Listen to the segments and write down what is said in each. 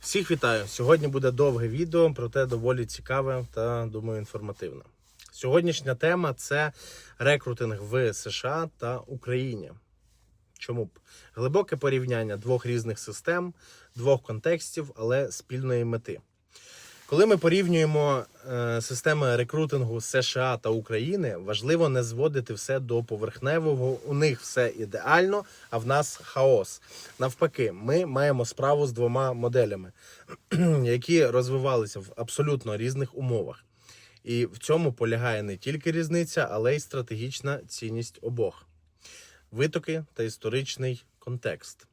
Всіх вітаю! Сьогодні буде довге відео, проте доволі цікаве та думаю інформативне. Сьогоднішня тема це рекрутинг в США та Україні. Чому б? Глибоке порівняння двох різних систем, двох контекстів, але спільної мети. Коли ми порівнюємо е, системи рекрутингу США та України, важливо не зводити все до поверхневого. У них все ідеально, а в нас хаос. Навпаки, ми маємо справу з двома моделями, які розвивалися в абсолютно різних умовах. І в цьому полягає не тільки різниця, але й стратегічна цінність обох витоки та історичний контекст.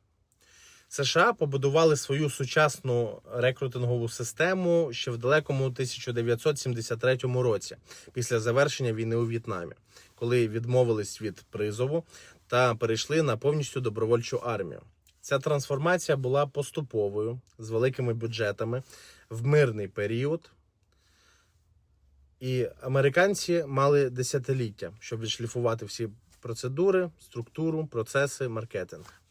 США побудували свою сучасну рекрутингову систему ще в далекому 1973 році, після завершення війни у В'єтнамі, коли відмовились від призову та перейшли на повністю добровольчу армію. Ця трансформація була поступовою з великими бюджетами в мирний період. І американці мали десятиліття, щоб відшліфувати всі процедури, структуру, процеси, маркетинг.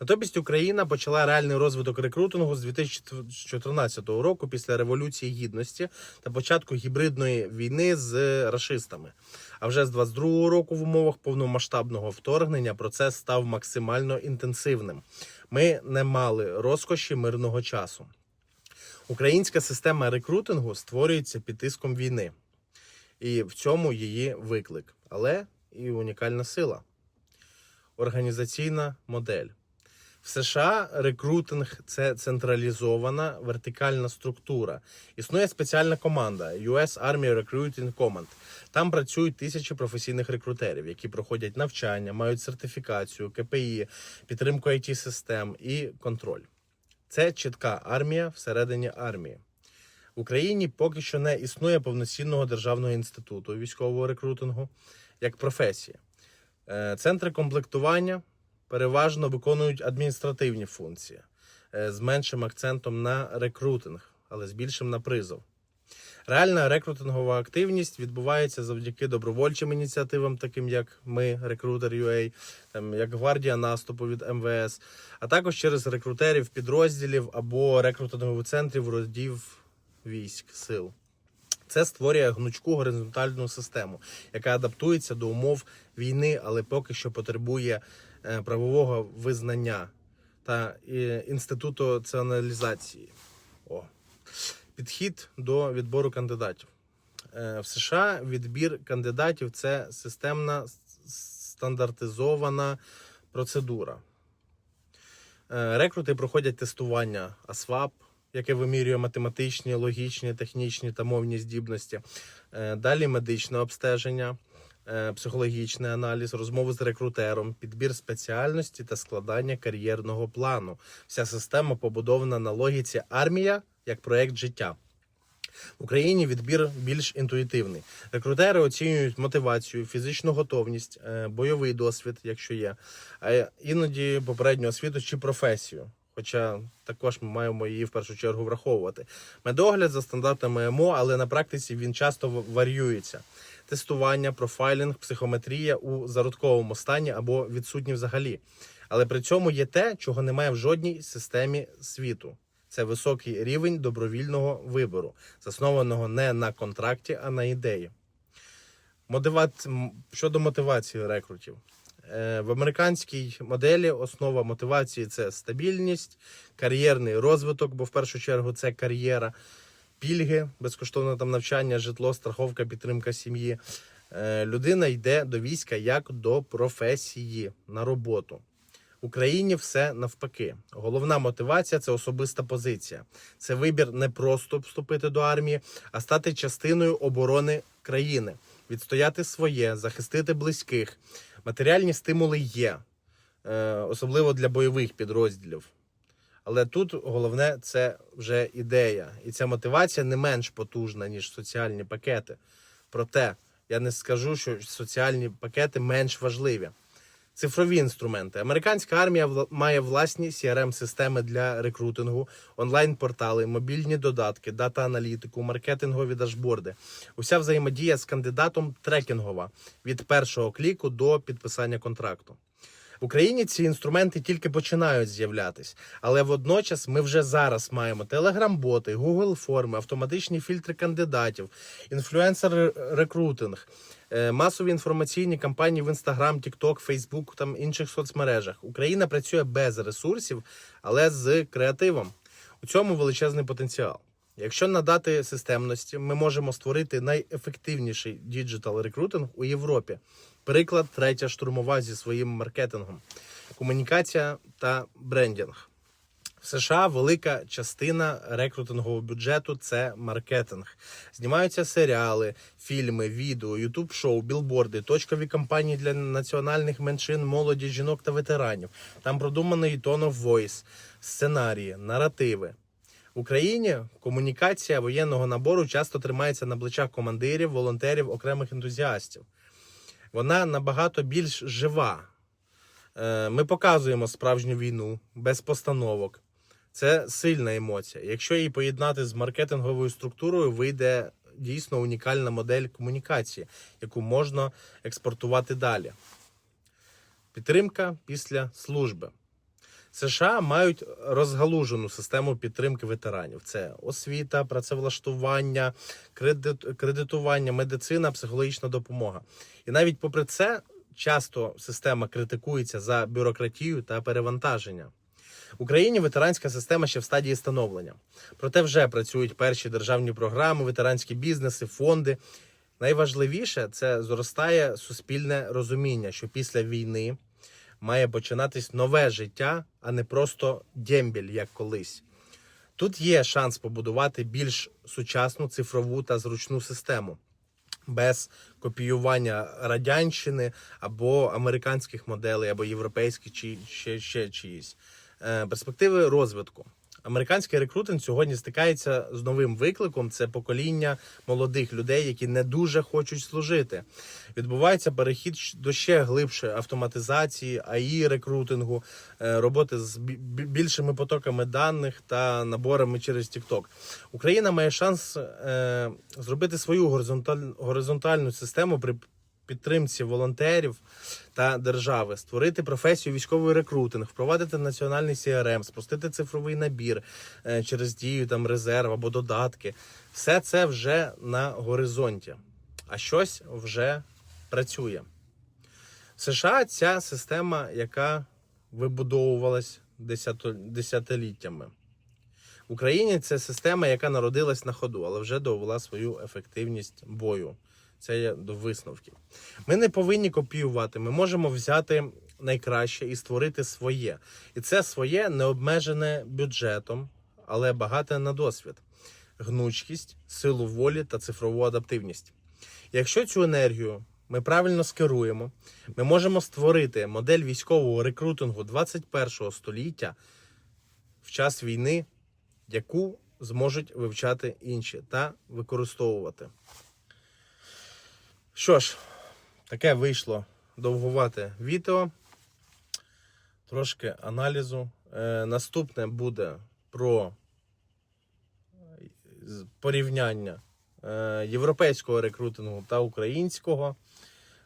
Натомість Україна почала реальний розвиток рекрутингу з 2014 року після Революції Гідності та початку гібридної війни з рашистами. А вже з 22 року в умовах повномасштабного вторгнення процес став максимально інтенсивним. Ми не мали розкоші мирного часу. Українська система рекрутингу створюється під тиском війни, і в цьому її виклик, але і унікальна сила. Організаційна модель. В США рекрутинг це централізована вертикальна структура. Існує спеціальна команда US Army Recruiting Command. Там працюють тисячі професійних рекрутерів, які проходять навчання, мають сертифікацію, КПІ, підтримку it систем і контроль. Це чітка армія всередині армії. В Україні поки що не існує повноцінного державного інституту військового рекрутингу як професії. Е, Центри комплектування переважно виконують адміністративні функції е, з меншим акцентом на рекрутинг, але з більшим на призов. Реальна рекрутингова активність відбувається завдяки добровольчим ініціативам, таким як ми, рекрутер UA, там як гвардія наступу від МВС, а також через рекрутерів підрозділів або рекрутингових центрів родів військ сил. Це створює гнучку горизонтальну систему, яка адаптується до умов війни, але поки що потребує правового визнання та е, інституціоналізації. О. Підхід до відбору кандидатів. Е, В США відбір кандидатів це системна стандартизована процедура. Е, Рекрути проходять тестування АСВАП, яке вимірює математичні, логічні, технічні та мовні здібності. Е, Далі медичне обстеження, е, психологічний аналіз, розмови з рекрутером, підбір спеціальності та складання кар'єрного плану. Вся система побудована на логіці армія як проект життя. В Україні відбір більш інтуїтивний. Рекрутери оцінюють мотивацію, фізичну готовність, е, бойовий досвід, якщо є, а іноді попередню освіту чи професію. Хоча також ми маємо її в першу чергу враховувати. Медогляд за стандартами МО, але на практиці він часто варіюється. Тестування, профайлінг, психометрія у зародковому стані або відсутні взагалі. Але при цьому є те, чого немає в жодній системі світу. Це високий рівень добровільного вибору, заснованого не на контракті, а на ідеї. Мотиваці... м, Щодо мотивації рекрутів. Е, В американській моделі основа мотивації це стабільність, кар'єрний розвиток, бо в першу чергу це кар'єра, пільги, безкоштовне там навчання, житло, страховка, підтримка сім'ї. Е, Людина йде до війська як до професії на роботу. В Україні все навпаки. Головна мотивація це особиста позиція. Це вибір не просто вступити до армії, а стати частиною оборони країни, відстояти своє, захистити близьких. Матеріальні стимули є, е, особливо для бойових підрозділів. Але тут головне це вже ідея. І ця мотивація не менш потужна, ніж соціальні пакети. Проте я не скажу, що соціальні пакети менш важливі. Цифрові інструменти. Американська армія має власні crm системи для рекрутингу, онлайн-портали, мобільні додатки, дата-аналітику, маркетингові дашборди. Уся взаємодія з кандидатом трекінгова від першого кліку до підписання контракту. В Україні ці інструменти тільки починають з'являтись, але водночас ми вже зараз маємо телеграм-боти, Google форми, автоматичні фільтри кандидатів, інфлюенсер-рекрутинг, е, масові інформаційні кампанії в Instagram, TikTok, Facebook там інших соцмережах. Україна працює без ресурсів, але з креативом. У цьому величезний потенціал. Якщо надати системності, ми можемо створити найефективніший діджитал рекрутинг у Європі. Приклад третя штурмова зі своїм маркетингом, комунікація та брендінг. В США велика частина рекрутингового бюджету це маркетинг. Знімаються серіали, фільми, відео, ютуб шоу, білборди, точкові кампанії для національних меншин, молоді, жінок та ветеранів. Там продуманий tone of voice, сценарії, наративи. В Україні комунікація воєнного набору часто тримається на плечах командирів, волонтерів, окремих ентузіастів. Вона набагато більш жива. Е, Ми показуємо справжню війну без постановок. Це сильна емоція. Якщо її поєднати з маркетинговою структурою, вийде дійсно унікальна модель комунікації, яку можна експортувати далі. Підтримка після служби. США мають розгалужену систему підтримки ветеранів: це освіта, працевлаштування, кредит, кредитування, медицина, психологічна допомога. І навіть попри це, часто система критикується за бюрократію та перевантаження. В Україні ветеранська система ще в стадії становлення. Проте вже працюють перші державні програми, ветеранські бізнеси, фонди. Найважливіше це зростає суспільне розуміння, що після війни має починатись нове життя, а не просто дембіль, як колись. Тут є шанс побудувати більш сучасну цифрову та зручну систему без копіювання радянщини або американських моделей, або європейських чи ще, ще чиїсь. Е, Перспективи розвитку. Американський рекрутинг сьогодні стикається з новим викликом: це покоління молодих людей, які не дуже хочуть служити. Відбувається перехід до ще глибшої автоматизації, АІ рекрутингу, е, роботи з бі- бі- більшими потоками даних та наборами через TikTok. Україна має шанс е, зробити свою горизонталь- горизонтальну систему при підтримці волонтерів та держави, створити професію військовий рекрутинг, впровадити національний CRM, спростити цифровий набір е, через дію там резерв або додатки. Все це вже на горизонті, а щось вже працює. В США ця система, яка вибудовувалась десятиліттями. В Україні це система, яка народилась на ходу, але вже довела свою ефективність бою. Це є до висновків. Ми не повинні копіювати. Ми можемо взяти найкраще і створити своє. І це своє не обмежене бюджетом, але багате на досвід, гнучкість, силу волі та цифрову адаптивність. Якщо цю енергію ми правильно скеруємо, ми можемо створити модель військового рекрутингу 21 століття в час війни, яку зможуть вивчати інші та використовувати. Що ж, таке вийшло довгувате відео. Трошки аналізу. Е, наступне буде про порівняння е, європейського рекрутингу та українського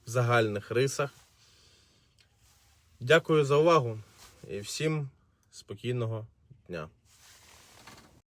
в загальних рисах. Дякую за увагу і всім спокійного дня.